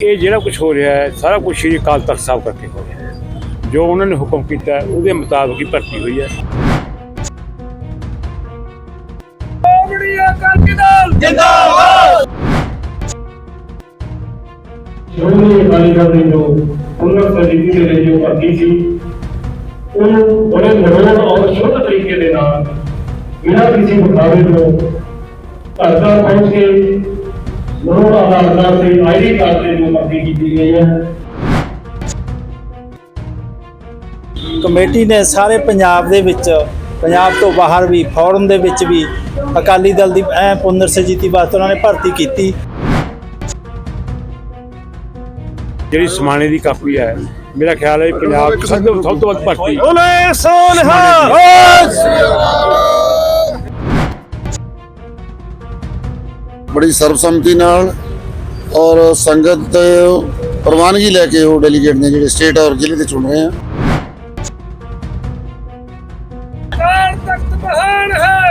ਇਹ ਜਿਹੜਾ ਕੁਝ ਹੋ ਰਿਹਾ ਹੈ ਸਾਰਾ ਕੁਝ ਸ਼੍ਰੀ ਅਕਾਲ ਤਖਤ ਸਾਹਿਬ ਕਰਕੇ ਹੋ ਰਿਹਾ ਹੈ। ਜੋ ਉਹਨਾਂ ਨੇ ਹੁਕਮ ਕੀਤਾ ਉਹਦੇ ਮੁਤਾਬਕ ਹੀ ਭਰਤੀ ਹੋਈ ਹੈ। ਸੀ ਉਹ ਬੜੇ ਨਿਰੋਲ ਔਰ ਸ਼ੁੱਧ ਤਰੀਕੇ ਦੇ ਨਾਲ ਬਿਨਾਂ ਕਿਸੇ ਮੁਕਾਬਲੇ ਤੋਂ ਘਰ ਤੱਕ ਲੋੜ ਆਧਾਰ ਤੇ ਆਈਡੀ ਕਾਰਡ ਤੇ ਜੋ ਭਰਤੀ ਕੀਤੀ ਗਈ ਹੈ ਕਮੇਟੀ ਨੇ ਸਾਰੇ ਪੰਜਾਬ ਦੇ ਵਿੱਚ ਪੰਜਾਬ ਤੋਂ ਬਾਹਰ ਵੀ ਫੋਰਨ ਦੇ ਵਿੱਚ ਵੀ ਅਕਾਲੀ ਦਲ ਦੀ ਐ ਪੁਨਰ ਸਜੀਤੀ ਵਾਸਤੇ ਉਹਨਾਂ ਨੇ ਭਰਤੀ ਕੀਤੀ ਜਿਹੜੀ ਸਮਾਣੇ ਦੀ ਕਾਪੀ ਹੈ ਮੇਰਾ ਖਿਆਲ ਹੈ ਪੰਜਾਬ ਸਭ ਤੋਂ ਵੱਧ ਭਰਤੀ ਬੋਲੇ ਸੋਨਹਾ ਬੜੀ ਸਰਬਸੰਮਤੀ ਨਾਲ ਔਰ ਸੰਗਤ ਦੇ ਪ੍ਰਵਾਨਗੀ ਲੈ ਕੇ ਉਹ ਡੈਲੀਗੇਟ ਨੇ ਜਿਹੜੇ ਸਟੇਟ ਔਰ ਜ਼ਿਲ੍ਹੇ ਦੇ ਚੁਣ ਰਹੇ ਆ।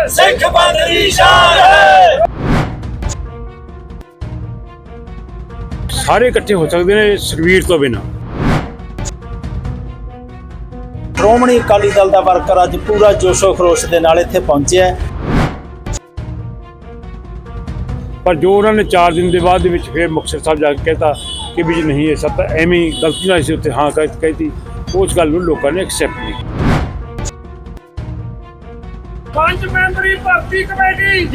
ਸਿੱਖ ਪੰਥ ਦੀ ਸ਼ਾਨ ਹੈ। ਸਾਰੇ ਇਕੱਠੇ ਹੋ ਸਕਦੇ ਨੇ ਸੁਖਵੀਰ ਤੋਂ ਬਿਨਾਂ। ਸ਼੍ਰੋਮਣੀ ਅਕਾਲੀ ਦਲ ਦਾ ਵਰਕਰ ਅੱਜ ਪੂਰਾ ਜੋਸ਼ੋ ਖਰੋਸ਼ ਦੇ ਨਾਲ ਇੱਥੇ ਪਹੁੰਚਿਆ ਹੈ। ਪਰ ਜੋ ਉਹਨਾਂ ਨੇ 4 ਦਿਨ ਦੇ ਬਾਅਦ ਦੇ ਵਿੱਚ ਫਿਰ ਮੁਕਤਸਰ ਸਾਹਿਬ ਜਾ ਕੇ ਕਹਿਤਾ ਕਿ ਵੀ ਜੀ ਨਹੀਂ ਇਹ ਸਭ ਤਾਂ ਐਵੇਂ ਗਲਤੀ ਨਾਲ ਸੀ ਉੱਥੇ ਹਾਂ ਕਹਿ ਕਹਿਤੀ। ਉਸ ਗੱਲ ਨੂੰ ਲੋਕਾਂ ਨੇ ਐਕਸੈਪਟ ਨਹੀਂ ਕੀਤਾ। ਪੰਜ ਮੈਂਬਰੀ ਭਰਤੀ ਕਮੇਟੀ।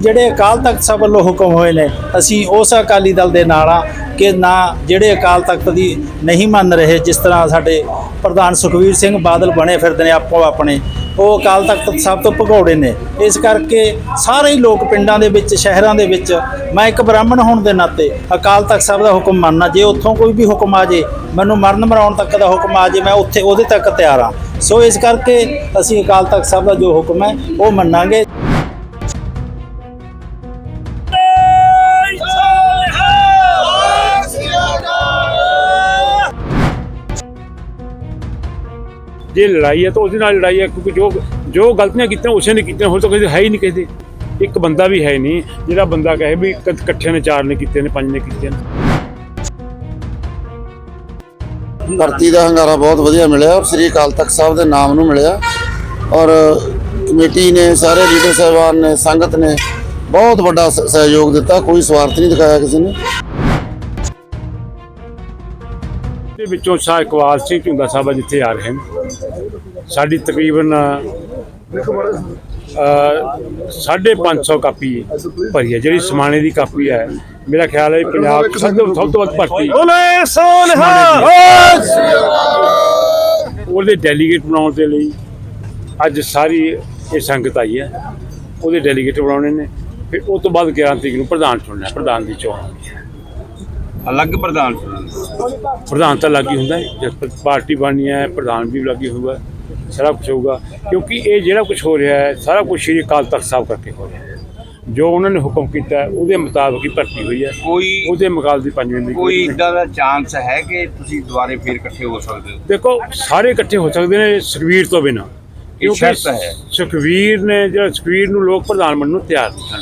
ਜਿਹੜੇ ਅਕਾਲ ਤਖਤ ਸਾਹਿਬ ਵੱਲੋਂ ਹੁਕਮ ਹੋਏ ਨੇ ਅਸੀਂ ਉਸ ਅਕਾਲੀ ਦਲ ਦੇ ਨਾਲ ਆ ਕਿ ਨਾ ਜਿਹੜੇ ਅਕਾਲ ਤਖਤ ਦੀ ਨਹੀਂ ਮੰਨ ਰਹੇ ਜਿਸ ਤਰ੍ਹਾਂ ਸਾਡੇ ਪ੍ਰਧਾਨ ਸੁਖਵੀਰ ਸਿੰਘ ਬਾਦਲ ਬਣੇ ਫਿਰਦੇ ਨੇ ਆਪੋ ਆਪਣੇ ਉਹ ਅਕਾਲ ਤਖਤ ਸਾਹਿਬ ਤੋਂ ਭਗੌੜੇ ਨੇ। ਇਸ ਕਰਕੇ ਸਾਰੇ ਹੀ ਲੋਕ ਪਿੰਡਾਂ ਦੇ ਵਿੱਚ, ਸ਼ਹਿਰਾਂ ਦੇ ਵਿੱਚ, ਮੈਂ ਇੱਕ ਬ੍ਰਾਹਮਣ ਹੋਣ ਦੇ ਨਾਤੇ ਅਕਾਲ ਤਖਤ ਸਾਹਿਬ ਦਾ ਹੁਕਮ ਮੰਨਣਾ ਜੇ ਉੱਥੋਂ ਕੋਈ ਵੀ ਹੁਕਮ ਆ ਜੇ, ਮੈਨੂੰ ਮਰਨ ਮਰਾਉਣ ਤੱਕ ਦਾ ਹੁਕਮ ਆ ਜੇ, ਮੈਂ ਉੱਥੇ ਉਹਦੇ ਤੱਕ ਤਿਆਰ ਹਾਂ। ਸੋ ਇਸ ਕਰਕੇ ਅਸੀਂ ਅਕਾਲ ਤਖਤ ਸਾਹਿਬ ਦਾ ਜੋ ਹੁਕਮ ਹੈ, ਉਹ ਮੰਨਾਂਗੇ। ਜੇ ਲੜਾਈ ਹੈ ਤਾਂ ਉਹਦੇ ਨਾਲ ਲੜਾਈ ਹੈ, ਕਿਉਂਕਿ ਜੋ ਜੋ ਗਲਤੀਆਂ ਕੀਤੀਆਂ, ਉਸੇ ਨੇ ਕੀਤੀਆਂ ਹੋਰ ਤਾਂ ਕਿਸੇ ਹੈ ਹੀ ਨਹੀਂ ਕਿਸੇ ਦੇ। ਇੱਕ ਬੰਦਾ ਵੀ ਹੈ ਨਹੀਂ, ਜਿਹੜਾ ਬੰਦਾ ਕਹੇ ਵੀ ਇਕੱਠੇ ਨੇ, ਚਾਰ ਨੇ ਕੀਤੇ ਨੇ, ਪੰਜ ਨੇ ਕੀਤੇ ਨੇ। ਭਰਤੀ ਦਾ ਹੰਗਾਰਾ ਬਹੁਤ ਵਧੀਆ ਮਿਲਿਆ ਔਰ ਸ੍ਰੀ ਅਕਾਲ ਤਖਤ ਸਾਹਿਬ ਦੇ ਨਾਮ ਨੂੰ ਮਿਲਿਆ। ਔਰ ਕਮੇਟੀ ਨੇ, ਸਾਰੇ ਲੀਡਰ ਸਾਹਿਬਾਨ ਨੇ, ਸੰਗਤ ਨੇ ਬਹੁਤ ਵੱਡਾ ਸਹਿਯੋਗ ਦਿੱਤਾ, ਕੋਈ ਸਵਾਰਥ ਨਹੀਂ ਦਿਖਾਇਆ ਕਿਸੇ ਨੇ। ਵਿੱਚੋਂ ਸ਼ਾਹ ਇਕਬਾਲ ਸਿੰਘ ਝੁੰਦਾ ਸਾਹਿਬ ਜਿੱਥੇ ਆ ਰਹੇ ਨੇ। ਸਾਡੀ ਤਕਰੀਬਨ ਅ, ਸਾਢੇ ਪੰਜ ਸੌ ਕਾਪੀ ਭਰੀ ਹੈ ਜਿਹੜੀ ਸਮਾਣੇ ਦੀ ਕਾਪੀ ਹੈ। ਮੇਰਾ ਖਿਆਲ ਹੈ ਪੰਜਾਬ ਸਭ ਤੋਂ ਸਭ ਤੋਂ ਵੱਧ ਭਰਤੀ ਬੋਲੇ ਸੋਨਹਾ! ਉਹਦੇ ਡੈਲੀਗੇਟ ਬਣਾਉਣ ਦੇ ਲਈ ਅੱਜ ਸਾਰੀ ਇਹ ਸੰਗਤ ਆਈ ਹੈ। ਉਹਦੇ ਡੈਲੀਗੇਟ ਬਣਾਉਣੇ ਨੇ। ਫਿਰ ਉਸ ਤੋਂ ਬਾਅਦ 11 ਤਰੀਕ ਨੂੰ ਪ੍ਰਧਾਨ ਚੁਣਨਾ ਪ੍ਰਧਾਨ ਦੀ ਚੋਣ। ਅਲੱਗ ਪ੍ਰਧਾਨ ਪ੍ਰਧਾਨ ਤਾਂ ਲੱਗ ਹੀ ਹੁੰਦਾ ਜਦ ਪਾਰਟੀ ਬਣਨੀ ਹੈ ਪ੍ਰਧਾਨ ਵੀ ਲੱਗੀ ਹੋਊਗਾ ਸਾਰਾ ਕੁਝ ਹੋਊਗਾ। ਕਿਉਂਕਿ ਇਹ ਜਿਹੜਾ ਕੁਝ ਹੋ ਰਿਹਾ ਹੈ ਸਾਰਾ ਕੁਝ ਸ਼੍ਰੀ ਅਕਾਲ ਤਖਤ ਸਾਹਿਬ ਕਰਕੇ ਹੋ ਰਿਹਾ ਹੈ। ਜੋ ਉਹਨਾਂ ਨੇ ਹੁਕਮ ਕੀਤਾ ਉਹਦੇ ਮੁਤਾਬਕ ਹੀ ਭਰਤੀ ਹੋਈ ਹੈ। ਕੋਈ ਉਹਦੇ ਮੁਕਾਬਲੇ ਦੀ ਪੰਜਵੀਂ ਦੀ ਕੋਈ ਇਦਾਂ ਦਾ ਚਾਂਸ ਹੈ ਕਿ ਤੁਸੀਂ ਦੁਬਾਰੇ ਫੇਰ ਇਕੱਠੇ ਹੋ ਸਕਦੇ ਹੋ? ਦੇਖੋ ਸਾਰੇ ਇਕੱਠੇ ਹੋ ਸਕਦੇ ਨੇ ਸੁਖਵੀਰ ਤੋਂ ਬਿਨਾਂ। ਇਹ ਸ਼ਰਤ ਹੈ। ਸੁਖਵੀਰ ਨੇ ਜਿਹੜਾ ਸੁਖਵੀਰ ਨੂੰ ਲੋਕ ਪ੍ਰਧਾਨ ਬਣਨ ਨੂੰ ਤਿਆਰ ਨਹੀਂ ਹਨ।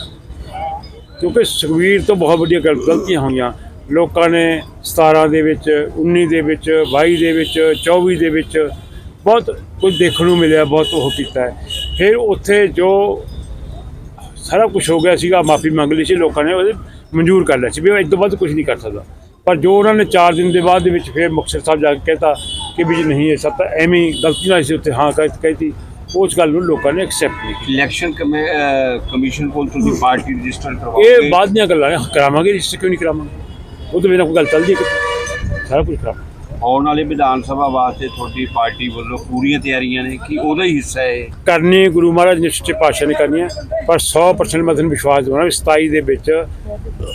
ਕਿਉਂਕਿ ਸੁਖਵੀਰ ਤੋਂ ਬਹੁਤ ਵੱਡੀਆਂ ਗਲ- ਗਲਤੀਆਂ ਹੋਈਆਂ। ਲੋਕਾਂ ਨੇ 17 ਦੇ ਵਿੱਚ 19 ਦੇ ਵਿੱਚ 22 ਦੇ ਵਿੱਚ 24 ਦੇ ਵਿੱਚ ਬਹੁਤ ਕੁਝ ਦੇਖਣ ਨੂੰ ਮਿਲਿਆ ਬਹੁਤ ਉਹ ਕੀਤਾ ਫਿਰ ਉੱਥੇ ਜੋ ਸਾਰਾ ਕੁਝ ਹੋ ਗਿਆ ਸੀਗਾ ਮਾਫੀ ਮੰਗ ਲਈ ਸੀ ਲੋਕਾਂ ਨੇ ਉਹਦੇ ਮਨਜ਼ੂਰ ਕਰ ਲਿਆ ਸੀ ਵੀ ਇਸ ਤੋਂ ਵੱਧ ਕੁਝ ਨਹੀਂ ਕਰ ਸਕਦਾ। ਪਰ ਜੋ ਉਹਨਾਂ ਨੇ 4 ਦਿਨ ਦੇ ਬਾਅਦ ਦੇ ਵਿੱਚ ਫਿਰ ਮੁਕਤਸਰ ਸਾਹਿਬ ਜਾ ਕੇ ਕਹਿਤਾ ਕਿ ਵੀ ਜੀ ਨਹੀਂ ਇਹ ਸਭ ਤਾਂ ਐਵੇਂ ਗਲਤੀ ਨਾਲ ਸੀ ਉੱਥੇ ਹਾਂ ਕਹਿ ਕਹਿਤੀ। ਉਸ ਗੱਲ ਨੂੰ ਲੋਕਾਂ ਨੇ ਐਕਸੈਪਟ ਨਹੀਂ ਕੀਤਾ। ਇਲੈਕਸ਼ਨ ਕਮਿਸ਼ਨ ਕੋਲ ਤੁਸੀਂ ਪਾਰਟੀ ਰਜਿਸਟਰ ਕਰਵਾਓਗੇ? ਇਹ ਬਾਅਦ ਦੀਆਂ ਗੱਲਾਂ ਨੇ ਕਰਾਵਾਂਗੇ ਰਜਿਸਟਰ ਕਿਉਂ ਨਹੀਂ ਕਰਾਵਾਂਗੇ? ਉਹ ਤੋਂ ਬਿਨਾਂ ਕੋਈ ਗੱਲ ਚੱਲਦੀ ਹੈ ਸਾਰਾ ਕੁਝ ਕਰਾਵਾਂਗੇ ਆਉਣ ਵਾਲੇ ਵਿਧਾਨ ਸਭਾ ਵਾਸਤੇ ਤੁਹਾਡੀ ਪਾਰਟੀ ਵੱਲੋਂ ਪੂਰੀਆਂ ਤਿਆਰੀਆਂ ਨੇ ਕਿ ਉਹਦਾ ਹੀ ਹਿੱਸਾ ਹੈ? ਕਰਨੀ ਗੁਰੂ ਮਹਾਰਾਜ ਨੇ ਸੱਚੇ ਪਾਤਸ਼ਾਹ ਨੇ ਕਰਨੀ ਹੈ ਪਰ 100% ਮੈਂ ਤੁਹਾਨੂੰ ਵਿਸ਼ਵਾਸ ਦਿਵਾਉਣਾ ਵੀ 27 ਦੇ ਵਿੱਚ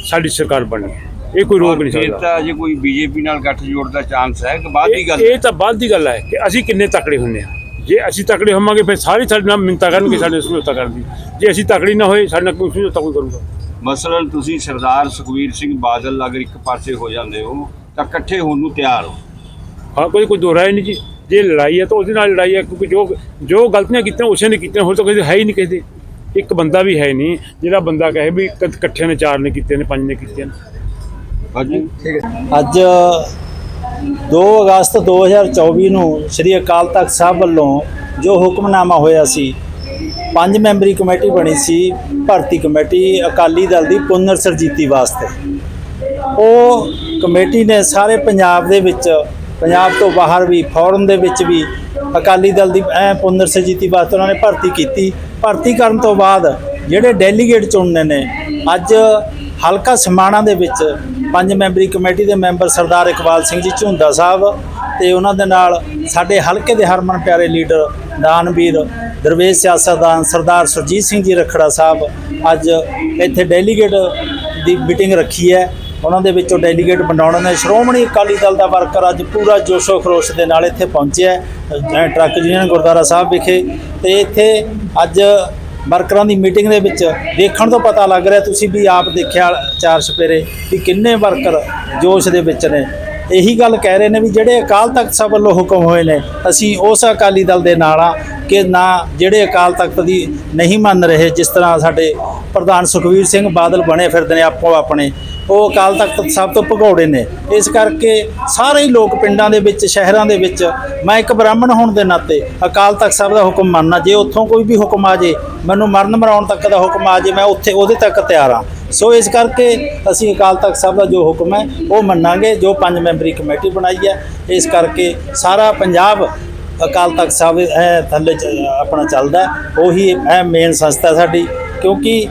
ਸਾਡੀ ਸਰਕਾਰ ਬਣਨੀ ਹੈ। ਇਹ ਕੋਈ ਰੋਕ ਨਹੀਂ ਸਕਦਾ। ਤਾਂ ਜੇ ਕੋਈ ਬੀਜੇਪੀ ਨਾਲ ਗੱਠਜੋੜ ਦਾ ਚਾਂਸ ਹੈ ਕਿ ਬਾਅਦ ਦੀ ਗੱਲ ਇਹ ਤਾਂ ਬਾਅਦ ਦੀ ਗੱਲ ਹੈ ਕਿ ਅਸੀਂ ਕਿੰਨੇ ਤਕੜੇ ਹੁੰਨੇ ਆ ਜੇ ਅਸੀਂ ਤਕੜੇ ਹੋਵਾਂਗੇ ਫਿਰ ਸਾਰੇ ਸਾਡੇ ਨਾਲ ਮਿੰਤਾ ਕਰਨਗੇ ਸਾਡੇ ਸਮਝੌਤਾ ਕਰਨ ਦੀ ਜੇ ਅਸੀਂ ਤਕੜੀ ਨਾ ਹੋਏ ਸਾਡੇ ਨਾਲ ਕੋਈ ਸਮਝੌਤਾ ਕੋਈ ਕਰੂਗਾ। ਮਸਲਨ ਤੁਸੀਂ ਸਰਦਾਰ ਸੁਖਵੀਰ ਸਿੰਘ ਬਾਦਲ ਅਗਰ ਇੱਕ ਪਾਸੇ ਹੋ ਜਾਂਦੇ ਹੋ ਤਾਂ ਇਕੱਠੇ ਹੋਣ ਨੂੰ ਤਿਆਰ ਹੋ। ਹਾਂ ਕੋਈ ਕੋਈ ਦੋ ਰਾਏ ਨਹੀਂ ਜੀ। ਜੇ ਲੜਾਈ ਹੈ ਤਾਂ ਉਹਦੇ ਨਾਲ ਲੜਾਈ ਹੈ ਕਿਉਂਕਿ ਜੋ ਜੋ ਗਲਤੀਆਂ ਕੀਤੀਆਂ ਉਸੇ ਨੇ ਕੀਤੀਆਂ ਹੋਰ ਤਾਂ ਕਿਸੇ ਹੈ ਹੀ ਨਹੀਂ ਕਿਸੇ ਦੇ। ਇੱਕ ਬੰਦਾ ਵੀ ਹੈ ਨਹੀਂ ਜਿਹੜਾ ਬੰਦਾ ਕਹੇ ਵੀ ਕ- ਇਕੱਠਿਆਂ ਨੇ ਚਾਰ ਨੇ ਕੀਤੇ ਨੇ ਪੰਜ ਨੇ ਕੀਤੇ ਨੇ। ਹਾਂਜੀ। ਅੱਜ 2 ਅਗਸਤ 2024 ਨੂੰ ਸ੍ਰੀ ਅਕਾਲ ਤਖਤ ਸਾਹਿਬ ਵੱਲੋਂ ਜੋ ਹੁਕਮਨਾਮਾ ਹੋਇਆ ਸੀ ਪੰਜ ਮੈਂਬਰੀ ਕਮੇਟੀ ਬਣੀ ਸੀ, ਭਰਤੀ ਕਮੇਟੀ, ਅਕਾਲੀ ਦਲ ਦੀ ਪੁਨਰ ਸਰਜੀਤੀ ਵਾਸਤੇ। ਉਹ ਕਮੇਟੀ ਨੇ ਸਾਰੇ ਪੰਜਾਬ ਦੇ ਵਿੱਚ, ਪੰਜਾਬ ਤੋਂ ਬਾਹਰ ਵੀ ਫੌਰਨ ਦੇ ਵਿੱਚ ਵੀ ਅਕਾਲੀ ਦਲ ਦੀ ਐ ਪੁਨਰ ਸਰਜੀਤੀ ਵਾਸਤੇ ਉਹਨਾਂ ਨੇ ਭਰਤੀ ਕੀਤੀ। ਭਰਤੀ ਕਰਨ ਤੋਂ ਬਾਅਦ ਜਿਹੜੇ ਡੈਲੀਗੇਟ ਚੁਣਨੇ ਨੇ, ਅੱਜ ਹਲਕਾ ਸਮਾਣਾ ਦੇ ਵਿੱਚ ਪੰਜ ਮੈਂਬਰੀ ਕਮੇਟੀ ਦੇ ਮੈਂਬਰ ਸਰਦਾਰ ਇਕਬਾਲ ਸਿੰਘ ਜੀ ਝੁੰਦਾ ਸਾਹਿਬ ਤੇ ਉਹਨਾਂ ਦੇ ਨਾਲ ਸਾਡੇ ਹਲਕੇ ਦੇ ਹਰਮਨ ਪਿਆਰੇ ਲੀਡਰ ਦਾਨਵੀਰ ਦਰਵੇਸ਼ ਸਿਆਸਤਦਾਨ ਸਰਦਾਰ ਸੁਰਜੀਤ ਸਿੰਘ ਜੀ ਰਖੜਾ ਸਾਹਿਬ ਅੱਜ ਇੱਥੇ ਡੈਲੀਗੇਟ ਦੀ ਮੀਟਿੰਗ ਰੱਖੀ ਹੈ। ਉਹਨਾਂ ਦੇ ਵਿੱਚੋਂ ਡੈਲੀਗੇਟ ਬਣਾਉਣ ਨੇ ਸ਼੍ਰੋਮਣੀ ਅਕਾਲੀ ਦਲ ਦਾ ਵਰਕਰ ਅੱਜ ਪੂਰਾ ਜੋਸ਼ੋ ਖਰੋਸ਼ ਦੇ ਨਾਲ ਇੱਥੇ ਪਹੁੰਚਿਆ ਟਰੱਕ ਯੂਨੀਅਨ ਗੁਰਦੁਆਰਾ ਸਾਹਿਬ ਵਿਖੇ। ਤੇ ਇੱਥੇ ਅੱਜ ਵਰਕਰਾਂ ਦੀ ਮੀਟਿੰਗ ਦੇ ਵਿੱਚ ਦੇਖਣ ਤੋਂ ਪਤਾ ਲੱਗ ਰਿਹਾ, ਤੁਸੀਂ ਵੀ ਆਪ ਦੇਖਿਆ ਚਾਰ ਸਪੇਰੇ ਕਿ ਕਿੰਨੇ ਵਰਕਰ ਜੋਸ਼ ਦੇ ਵਿੱਚ ਨੇ। ਇਹੀ ਗੱਲ ਕਹਿ ਰਹੇ ਨੇ ਵੀ ਜਿਹੜੇ ਅਕਾਲ ਤਖਤ ਸਾਹਿਬ ਵੱਲੋਂ ਹੁਕਮ ਹੋਏ ਨੇ, ਅਸੀਂ ਉਸ ਅਕਾਲੀ ਦਲ ਦੇ ਨਾਲ ਆ ਕਿ ਨਾ ਜਿਹੜੇ ਅਕਾਲ ਤਖਤ ਦੀ ਨਹੀਂ ਮੰਨ ਰਹੇ, ਜਿਸ ਤਰ੍ਹਾਂ ਸਾਡੇ ਪ੍ਰਧਾਨ ਸੁਖਵੀਰ ਸਿੰਘ ਬਾਦਲ ਬਣੇ ਫਿਰਦੇ ਨੇ ਆਪੋ ਆਪਣੇ, ਉਹ ਅਕਾਲ ਤਖਤ ਸਾਹਿਬ ਤੋਂ ਭਗੌੜੇ ਨੇ। ਇਸ ਕਰਕੇ ਸਾਰੇ ਹੀ ਲੋਕ ਪਿੰਡਾਂ ਦੇ ਵਿੱਚ, ਸ਼ਹਿਰਾਂ ਦੇ ਵਿੱਚ, ਮੈਂ ਇੱਕ ਬ੍ਰਾਹਮਣ ਹੋਣ ਦੇ ਨਾਤੇ ਅਕਾਲ ਤਖਤ ਸਾਹਿਬ ਦਾ ਹੁਕਮ ਮੰਨਣਾ ਜੇ ਉੱਥੋਂ ਕੋਈ ਵੀ ਹੁਕਮ ਆ ਜੇ, ਮੈਨੂੰ ਮਰਨ ਮਰਾਉਣ ਤੱਕ ਦਾ ਹੁਕਮ ਆ ਜੇ, ਮੈਂ ਉੱਥੇ, ਉਹਦੇ ਤੱਕ ਤਿਆਰ ਹਾਂ। ਸੋ ਇਸ ਕਰਕੇ ਅਸੀਂ ਅਕਾਲ ਤਖਤ ਸਾਹਿਬ ਦਾ ਜੋ ਹੁਕਮ ਹੈ, ਉਹ ਮੰਨਾਂਗੇ, ਜੋ ਪੰਜ ਮੈਂਬਰੀ ਕਮੇਟੀ ਬਣਾਈ ਹੈ। ਇਸ ਕਰਕੇ ਸਾਰਾ ਪੰਜਾਬ ਅਕਾਲ ਤਖਤ ਸਾਹਿਬ ਥੱਲੇ ਆਪਣਾ ਚੱਲਦਾ ਉਹੀ ਇਹ ਮੇਨ ਸੰਸਥਾ ਸਾਡੀ, ਕਿਉਂਕਿ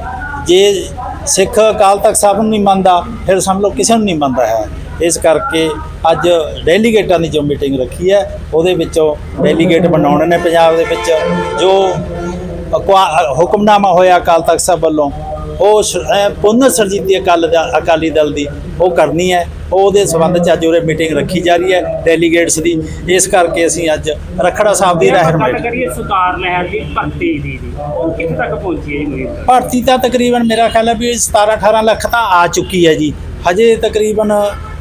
ਜੇ ਸਿੱਖ ਅਕਾਲ ਤਖਤ ਸਾਹਿਬ ਨੂੰ ਨਹੀਂ ਮੰਨਦਾ, ਫਿਰ ਸਮਝ ਲਓ ਕਿਸੇ ਨੂੰ ਨਹੀਂ ਮੰਨਦਾ ਹੈ। ਇਸ ਕਰਕੇ ਅੱਜ ਡੈਲੀਗੇਟਾਂ ਦੀ ਜੋ ਮੀਟਿੰਗ ਰੱਖੀ ਹੈ, ਉਹਦੇ ਵਿੱਚੋਂ ਡੈਲੀਗੇਟ ਬਣਾਉਣੇ ਨੇ ਪੰਜਾਬ ਦੇ ਵਿੱਚ, ਜੋ ਹੁਕਮਨਾਮਾ ਹੋਇਆ ਅਕਾਲ ਤਖਤ ਸਾਹਿਬ ਵੱਲੋਂ। ਉਹ ਪੁਨਰ ਸਰਜੀਤੀ ਅਕਾਲ ਦਾ ਅਕਾਲੀ ਦਲ ਦੀ ਉਹ ਕਰਨੀ ਹੈ। ਉਹਦੇ ਸੰਬੰਧ ਚ ਅੱਜ ਉਰੇ ਮੀਟਿੰਗ ਰੱਖੀ ਜਾ ਰਹੀ ਹੈ ਡੈਲੀਗੇਟਸ ਦੀ। ਇਸ ਕਰਕੇ ਅਸੀਂ ਅੱਜ ਰਖੜਾ ਸਾਹਿਬ ਦੀ ਰਹਿਨਮਾਈ ਗੱਲ ਕਰੀਏ ਸੁਤਾਰ ਲਹਿਰ ਦੀ ਭਰਤੀ ਦੀ ਉਹ ਕਿੱਥੇ ਤੱਕ ਪਹੁੰਚੀ ਹੈ ਜੀ ਭਰਤੀ ਤਾਂ ਤਕਰੀਬਨ ਮੇਰਾ ਖਿਆਲ ਹੈ ਵੀ 17 18 ਲੱਖ ਤਾਂ ਆ ਚੁੱਕੀ ਹੈ ਜੀ। ਹਜੇ ਤਕਰੀਬਨ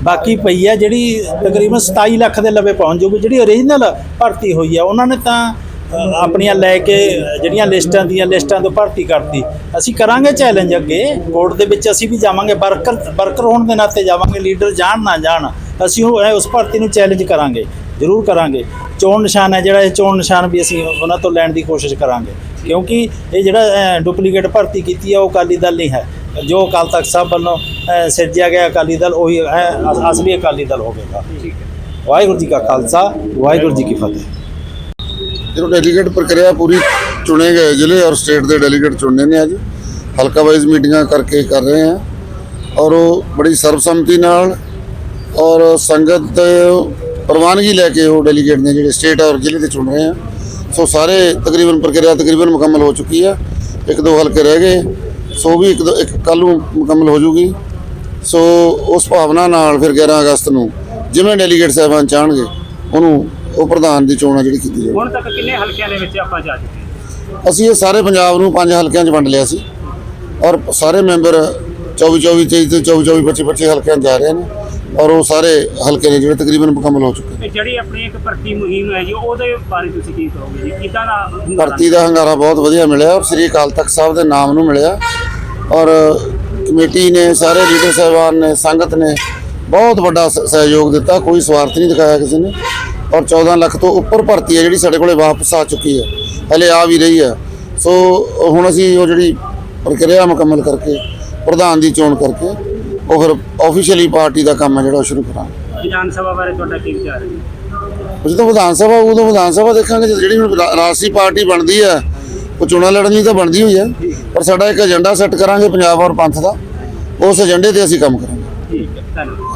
ਬਾਕੀ ਪਈ ਹੈ ਜਿਹੜੀ ਤਕਰੀਬਨ 27 ਲੱਖ ਦੇ ਲਵੇ ਪਹੁੰਚ ਜੂਗੀ ਜਿਹੜੀ ਓਰੀਜਨਲ ਭਰਤੀ ਹੋਈ ਹੈ ਉਹਨਾਂ ਨੇ ਤਾਂ ਆਪਣੀਆਂ ਲੈ ਕੇ ਜਿਹੜੀਆਂ ਲਿਸਟਾਂ ਦੀਆਂ ਲਿਸਟਾਂ ਤੋਂ ਭਰਤੀ ਕਰਤੀ। ਅਸੀਂ ਕਰਾਂਗੇ ਚੈਲੰਜ ਅੱਗੇ। ਕੋਰਟ ਦੇ ਵਿੱਚ ਅਸੀਂ ਵੀ ਜਾਵਾਂਗੇ। ਵਰਕਰ ਵਰਕਰ ਹੋਣ ਦੇ ਨਾਤੇ ਜਾਵਾਂਗੇ ਲੀਡਰ ਜਾਣ ਨਾ ਜਾਣ ਅਸੀਂ ਉਹ ਉਸ ਭਰਤੀ ਨੂੰ ਚੈਲੰਜ ਕਰਾਂਗੇ। ਜ਼ਰੂਰ ਕਰਾਂਗੇ। ਚੋਣ ਨਿਸ਼ਾਨ ਹੈ ਜਿਹੜਾ ਇਹ ਚੋਣ ਨਿਸ਼ਾਨ ਵੀ ਅਸੀਂ ਉਹਨਾਂ ਤੋਂ ਲੈਣ ਦੀ ਕੋਸ਼ਿਸ਼ ਕਰਾਂਗੇ। ਕਿਉਂਕਿ ਇਹ ਜਿਹੜਾ ਡੁਪਲੀਕੇਟ ਭਰਤੀ ਕੀਤੀ ਹੈ ਉਹ ਅਕਾਲੀ ਦਲ ਨਹੀਂ ਹੈ। ਜੋ ਅਕਾਲ ਤਖਤ ਸਾਹਿਬ ਵੱਲੋਂ ਸਿਰਜਿਆ ਗਿਆ ਅਕਾਲੀ ਦਲ ਉਹੀ ਅਸਲੀ ਅਕਾਲੀ ਦਲ ਹੋਵੇਗਾ। ਵਾਹਿਗੁਰੂ ਜੀ ਕਾ ਖਾਲਸਾ ਵਾਹਿਗੁਰੂ ਜੀ ਕੀ ਫਤਿਹ। ਜਦੋਂ ਡੈਲੀਗੇਟ ਪ੍ਰਕਿਰਿਆ ਪੂਰੀ ਚੁਣੇ ਗਏ ਜ਼ਿਲ੍ਹੇ ਔਰ ਸਟੇਟ ਦੇ ਡੈਲੀਗੇਟ ਚੁਣਨੇ ਨੇ ਅੱਜ। ਹਲਕਾ ਵਾਈਜ਼ ਮੀਟਿੰਗਾਂ ਕਰਕੇ ਕਰ ਰਹੇ ਹਾਂ। ਔਰ ਉਹ ਬੜੀ ਸਰਬਸੰਮਤੀ ਨਾਲ ਔਰ ਸੰਗਤ ਦੇ ਪ੍ਰਵਾਨਗੀ ਲੈ ਕੇ ਉਹ ਡੈਲੀਗੇਟ ਨੇ ਜਿਹੜੇ ਸਟੇਟ ਔਰ ਜ਼ਿਲ੍ਹੇ ਦੇ ਚੁਣ ਰਹੇ ਆ ਸੋ ਸਾਰੇ ਤਕਰੀਬਨ ਪ੍ਰਕਿਰਿਆ ਤਕਰੀਬਨ ਮੁਕੰਮਲ ਹੋ ਚੁੱਕੀ ਆ। ਇੱਕ ਦੋ ਹਲਕੇ ਰਹਿ ਗਏ। ਸੋ ਵੀ ਇੱਕ ਦੋ ਇੱਕ ਕੱਲ ਨੂੰ ਮੁਕੰਮਲ ਹੋ ਜੂਗੀ। ਸੋ ਉਸ ਭਾਵਨਾ ਨਾਲ ਫਿਰ 11 ਅਗਸਤ ਨੂੰ ਜਿਵੇਂ ਡੈਲੀਗੇਟ ਸਾਹਿਬਾਨ ਚਾਹਣਗੇ, ਉਹਨੂੰ ਉਹ ਪ੍ਰਧਾਨ ਦੀ ਚੋਣ ਆ ਜਿਹੜੀ ਕੀਤੀ ਜਾਵੇ ਹੁਣ ਤੱਕ ਕਿੰਨੇ ਹਲਕਿਆਂ ਦੇ ਵਿੱਚ ਆਪਾਂ ਜਾ ਚੁੱਕੇ ਹਾਂ? ਅਸੀਂ ਇਹ ਸਾਰੇ ਪੰਜਾਬ ਨੂੰ ਪੰਜ ਹਲਕਿਆਂ 'ਚ ਵੰਡ ਲਿਆ ਸੀ। ਔਰ ਸਾਰੇ ਮੈਂਬਰ 24 24 23 ਤੇ 24 24 25 25 ਹਲਕਿਆਂ 'ਚ ਜਾ ਰਹੇ ਨੇ। ਔਰ ਉਹ ਸਾਰੇ ਹਲਕੇ ਨੇ ਜਿਹੜੇ ਤਕਰੀਬਨ ਮੁਕੰਮਲ ਹੋ ਚੁੱਕੇ ਨੇ। ਤੇ ਜਿਹੜੀ ਆਪਣੀ ਇੱਕ ਭਰਤੀ ਮੁਹਿੰਮ ਹੈ ਜੀ ਉਹਦੇ ਬਾਰੇ ਤੁਸੀਂ ਕੀ ਕਹੋਗੇ ਜੀ? ਕਿੱਦਾਂ ਦਾ ਹੁੰਦਾ ਭਰਤੀ ਦਾ ਹੰਗਾਰਾ ਬਹੁਤ ਵਧੀਆ ਮਿਲਿਆ ਔਰ ਸ੍ਰੀ ਅਕਾਲ ਤਖਤ ਸਾਹਿਬ ਦੇ ਨਾਮ ਨੂੰ ਮਿਲਿਆ। ਔਰ ਕਮੇਟੀ ਨੇ ਸਾਰੇ ਲੀਡਰ ਸਾਹਿਬਾਨ ਨੇ ਸੰਗਤ ਨੇ ਬਹੁਤ ਵੱਡਾ ਸ- ਸਹਿਯੋਗ ਦਿੱਤਾ। ਕੋਈ ਸਵਾਰਥ ਨਹੀਂ ਦਿਖਾਇਆ ਕਿਸੇ ਨੇ। ਔਰ 14 ਲੱਖ ਤੋਂ ਉੱਪਰ ਭਰਤੀ ਹੈ ਜਿਹੜੀ ਸਾਡੇ ਕੋਲੇ ਵਾਪਸ ਆ ਚੁੱਕੀ ਹੈ। ਹਲੇ ਆ ਵੀ ਰਹੀ ਹੈ। ਸੋ ਹੁਣ ਅਸੀਂ ਉਹ ਜਿਹੜੀ ਪ੍ਰਕਿਰਿਆ ਮੁਕੰਮਲ ਕਰਕੇ ਪ੍ਰਧਾਨ ਦੀ ਚੋਣ ਕਰਕੇ ਉਹ ਫਿਰ ਆਫੀਸ਼ੀਅਲੀ ਪਾਰਟੀ ਦਾ ਕੰਮ ਹੈ ਜਿਹੜਾ ਸ਼ੁਰੂ ਕਰਾਂਗੇ। ਵਿਧਾਨ ਸਭਾ ਬਾਰੇ ਤੁਹਾਡਾ ਕੀ ਵਿਚਾਰ ਹੈ? ਜਦੋਂ ਵਿਧਾਨ ਸਭਾ ਉਦੋਂ ਵਿਧਾਨ ਸਭਾ ਦੇਖਾਂਗੇ। ਜਿਹੜੀ ਹੁਣ ਰਾਸ਼ਟਰੀ ਪਾਰਟੀ ਬਣਦੀ ਹੈ ਉਹ ਚੋਣਾਂ ਲੜਨ ਲਈ ਤਾਂ ਬਣਦੀ ਹੋਈ ਹੈ ਪਰ ਸਾਡਾ ਇੱਕ ਏਜੰਡਾ ਸੈੱਟ ਕਰਾਂਗੇ ਪੰਜਾਬ ਔਰ ਪੰਥ ਦਾ। ਉਸ ਏਜੰਡੇ ਤੇ ਅਸੀਂ ਕੰਮ ਕਰਾਂਗੇ। ਠੀਕ ਹੈ ਧੰਨਵਾਦ।